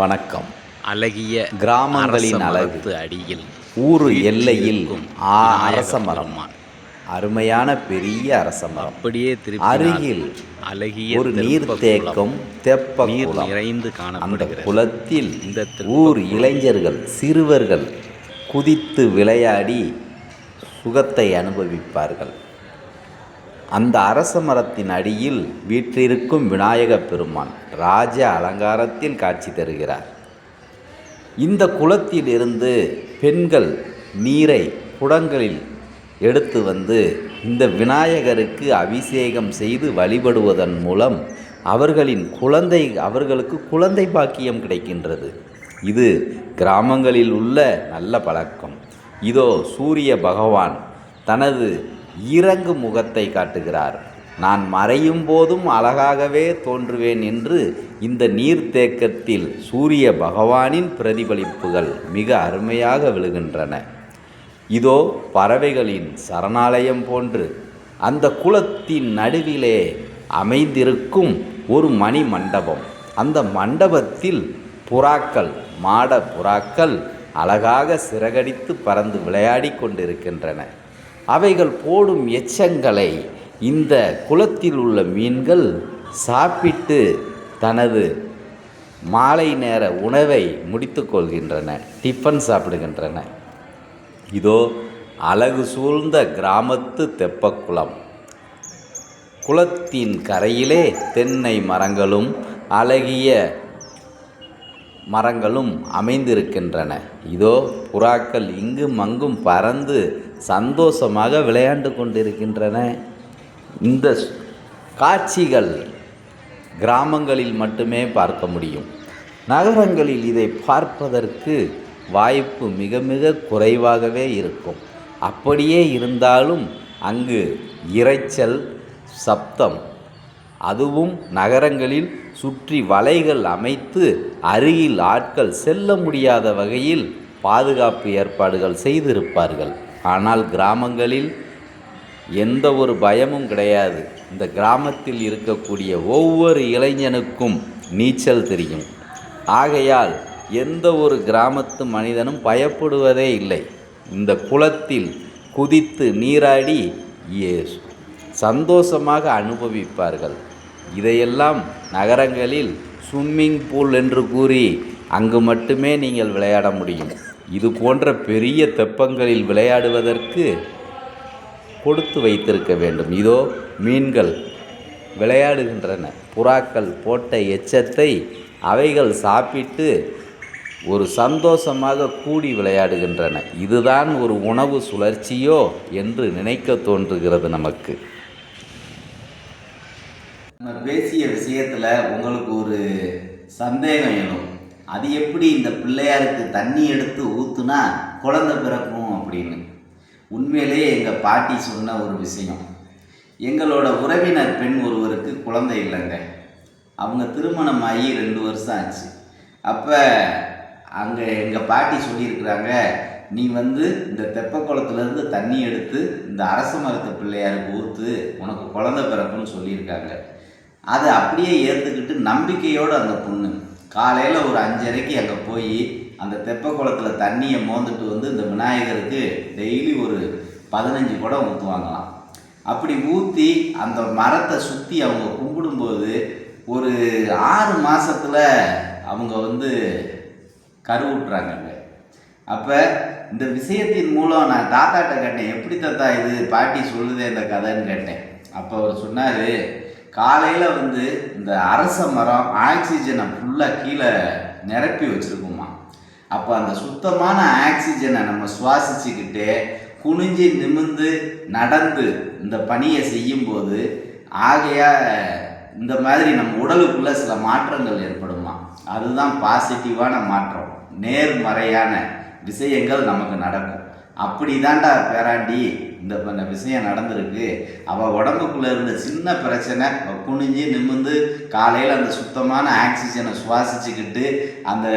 வணக்கம் அழகிய கிராமங்களின் அழகு. அடியில் ஊர் எல்லையில் அரச மரம். அருமையான பெரிய அரச மரம் அப்படியே அருகில் அழகிய ஒரு நீர்த்தேக்கம் குளம். தெப்ப நீர் நிறைந்து அந்த காணப்படுகிறது குளத்தில் இந்த ஊர் இளைஞர்கள் சிறுவர்கள் குதித்து விளையாடி சுகத்தை அனுபவிப்பார்கள் அந்த அரச மரத்தின் அடியில் வீற்றிருக்கும் விநாயகப் பெருமான் ராஜ அலங்காரத்தில் காட்சி தருகிறார். இந்த குளத்திலிருந்து பெண்கள் நீரை குடங்களில் எடுத்து வந்து இந்த விநாயகருக்கு அபிஷேகம் செய்து வழிபடுவதன் மூலம் அவர்களின் குழந்தை அவர்களுக்கு குழந்தை பாக்கியம் கிடைக்கின்றது. இது கிராமங்களில் உள்ள நல்ல பழக்கம். இதோ சூரிய பகவான் தனது இறங்கு முகத்தை காட்டுகிறார். நான் மறையும் போதும் அழகாகவே தோன்றுவேன் என்று இந்த நீர்த்தேக்கத்தில் சூரிய பகவானின் பிரதிபலிப்புகள் மிக அருமையாக விழுகின்றன. இதோ பறவைகளின் சரணாலயம் போன்று அந்த குளத்தின் நடுவிலே அமைந்திருக்கும் ஒரு மணி மண்டபம். அந்த மண்டபத்தில் புறாக்கள் மாட புறாக்கள் அழகாக சிறகடித்து பறந்து விளையாடி கொண்டிருக்கின்றன. அவைகள் போடும் எச்சங்களை இந்த குளத்தில் உள்ள மீன்கள் சாப்பிட்டு தனது மாலை நேர உணவை முடித்து கொள்கின்றன டிஃபன் சாப்பிடுகின்றன. இதோ அழகு சூழ்ந்த கிராமத்து தெப்பக்குளம் குளத்தின் கரையிலே தென்னை மரங்களும் அழகிய மரங்களும் அமைந்திருக்கின்றன. இதோ புறாக்கள் இங்கும் அங்கும் பறந்து சந்தோஷமாக விளையாண்டு கொண்டிருக்கின்றன. இந்த ஸ்- காட்சிகள் கிராமங்களில் மட்டுமே பார்க்க முடியும். நகரங்களில் இதை பார்ப்பதற்கு வாய்ப்பு மிக மிக குறைவாகவே இருக்கும். அப்படியே இருந்தாலும் அங்கு இரைச்சல் சப்தம் அதுவும் நகரங்களில் சுற்றி வலைகள் அமைத்து அருகில் ஆட்கள் செல்ல முடியாத வகையில் பாதுகாப்பு ஏற்பாடுகள் செய்திருப்பார்கள். ஆனால் கிராமங்களில் எந்த ஒரு பயமும் கிடையாது. இந்த கிராமத்தில் இருக்கக்கூடிய ஒவ்வொரு இளைஞனுக்கும் நீச்சல் தெரியும். ஆகையால் எந்த ஒரு கிராமத்து மனிதனும் பயப்படுவதே இல்லை. இந்த குளத்தில் குதித்து நீராடி ஏ- சந்தோஷமாக அனுபவிப்பார்கள். இதையெல்லாம் நகரங்களில் ஸ்விம்மிங் பூல் என்று கூறி அங்கு மட்டுமே நீங்கள் விளையாட முடியும். இது போன்ற பெரிய தெப்பங்களில் விளையாடுவதற்கு கொடுத்து வைத்திருக்க வேண்டும். இதோ மீன்கள் விளையாடுகின்றன. புறாக்கள் போட்ட எச்சத்தை அவைகள் சாப்பிட்டு ஒரு சந்தோஷமாக கூடி விளையாடுகின்றன. இதுதான் ஒரு உணவு சுழற்சியோ என்று நினைக்க தோன்றுகிறது நமக்கு. நம்ம பேசிய விஷயத்தில் உங்களுக்கு ஒரு சந்தேகம் எழும். அது எப்படி இந்த பிள்ளையாருக்கு தண்ணி எடுத்து ஊற்றுனா குழந்தை பிறக்கும் அப்படின்னு? உண்மையிலேயே எங்கள் பாட்டி சொன்ன ஒரு விஷயம். எங்களோட உறவினர் பெண் ஒருவருக்கு குழந்தை இல்லைங்க. அவங்க திருமணம் ஆகி ரெண்டு வருஷம் ஆச்சு. அப்போ அங்கே எங்கள் பாட்டி சொல்லியிருக்கிறாங்க நீ வந்து இந்த தெப்ப குளத்துலேருந்து தண்ணி எடுத்து இந்த அரச மரத்து பிள்ளையாருக்கு ஊற்று உனக்கு குழந்தை பிறக்கும்னு சொல்லியிருக்காங்க. அதை அப்படியே ஏற்றுக்கிட்டு நம்பிக்கையோடு அந்த பொண்ணு காலையில் ஒரு அஞ்சரைக்கு அங்கே போய் அந்த தெப்ப குளத்தில் தண்ணியை மோந்துட்டு வந்து இந்த விநாயகருக்கு டெய்லி ஒரு பதினஞ்சு குடம் ஊற்றுவாங்களாம் அப்படி ஊற்றி அந்த மரத்தை சுற்றி அவங்க கும்பிடும்போது ஒரு ஆறு மாதத்தில் அவங்க வந்து கருவுட்டுறாங்கங்க அப்போ இந்த விஷயத்தின் மூலம் நான் தாத்தாட்ட கேட்டேன் எப்படி தாத்தா இது? பாட்டி சொல்லுதே இந்த கதைன்னு கேட்டேன். அப்போ அவர் சொன்னார் காலையில் வந்து இந்த அரச மரம் ஆக்சிஜனை ஃபுல்லாக கீழே நிரப்பி வச்சுருக்குமா? அப்போ அந்த சுத்தமான ஆக்சிஜனை நம்ம சுவாசிச்சுக்கிட்டு குனிஞ்சு நிமிர்ந்து நடந்து இந்த பணியை செய்யும்போது ஆகையா இந்த மாதிரி நம்ம உடலுக்குள்ளே சில மாற்றங்கள் ஏற்படுமா? அதுதான் பாசிட்டிவான மாற்றம். நேர்மறையான விஷயங்கள் நமக்கு நடக்கும். அப்படி தான்டா பேராண்டி. இந்த இந்த விஷயம் நடந்திருக்கு. அவள் உடம்புக்குள்ளே இருந்த சின்ன பிரச்சனை குனிஞ்சு நிமிர்ந்து காலையில் அந்த சுத்தமான ஆக்சிஜனை சுவாசிச்சுக்கிட்டு அந்த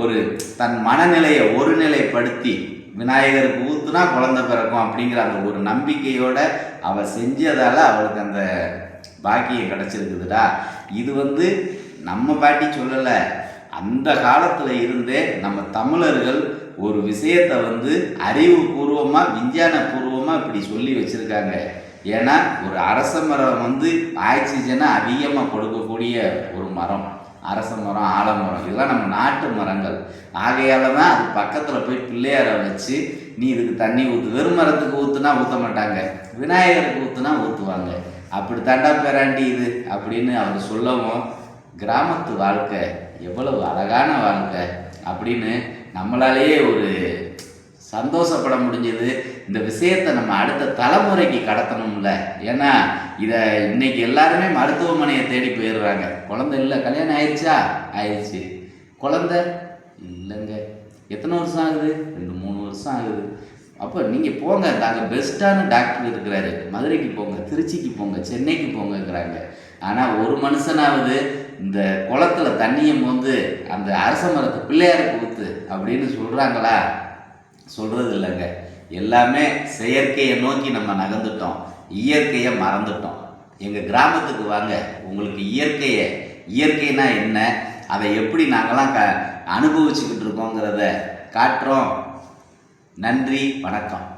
ஒரு தன் மனநிலையை ஒருநிலைப்படுத்தி விநாயகருக்கு ஊத்துனா குழந்தை பிறக்கும் அப்படிங்கிற அந்த ஒரு நம்பிக்கையோட அவள் செஞ்சதால் அவளுக்கு அந்த பாக்கியம் கிடச்சிருக்குதுடா. இது வந்து நம்ம பாட்டி சொல்லலை. அந்த காலத்தில் இருந்தே நம்ம தமிழர்கள் ஒரு விஷயத்தை வந்து அறிவுபூர்வமாக விஞ்ஞானபூர்வமாக இப்படி சொல்லி வச்சுருக்காங்க. ஏன்னா ஒரு அரச மரம் வந்து ஆக்சிஜனை அதிகமாக கொடுக்கக்கூடிய ஒரு மரம். அரச மரம் ஆலமரம் இதெல்லாம் நம்ம நாட்டு மரங்கள். ஆகையால தான் அது பக்கத்தில் போய் பிள்ளையாரை வச்சு நீ இதுக்கு தண்ணி ஊற்று வெறும் மரத்துக்கு ஊற்றுனா ஊற்ற மாட்டாங்க. விநாயகருக்கு ஊற்றுனா ஊற்றுவாங்க அப்படி தாண்டா பேராண்டி இது? அப்படின்னு அவர் சொல்லவும் கிராமத்து வாழ்க்கை எவ்வளவு அழகான வாழ்க்கை. அப்படின்னு நம்மளாலேயே ஒரு சந்தோஷப்பட முடிஞ்சது. இந்த விஷயத்தை நம்ம அடுத்த தலைமுறைக்கு கடத்தணும்ல. ஏன்னா இதை இன்னைக்கு எல்லாருமே மருத்துவமனையை தேடி போயிடுறாங்க. குழந்தை இல்லை கல்யாணம் ஆயிடுச்சா? ஆயிடுச்சு. குழந்தை இல்லைங்க. எத்தனை வருஷம் ஆகுது? ரெண்டு மூணு வருஷம் ஆகுது. அப்போ நீங்கள் போங்க. நாங்கள் பெஸ்ட்டான டாக்டர் இருக்கிறாரு. மதுரைக்கு போங்க திருச்சிக்கு போங்க சென்னைக்கு போங்கங்கிறாங்க. ஆனால் ஒரு மனுஷனாவது இந்த குளத்துல தண்ணியை வந்து அந்த அரச மரத்து பிள்ளையாருக்கு ஊத்து அப்படின்னு சொல்கிறாங்களா சொல்கிறது இல்லைங்க. எல்லாமே செயற்கையை நோக்கி நம்ம நகர்ந்துட்டோம். இயற்கையை மறந்துட்டோம். எங்கள் கிராமத்துக்கு வாங்க. உங்களுக்கு இயற்கையை இயற்கைனா என்ன? அதை எப்படி நாங்களாம் க அனுபவிச்சுக்கிட்டு இருக்கோங்கிறத காட்டுறோம். நன்றி வணக்கம்.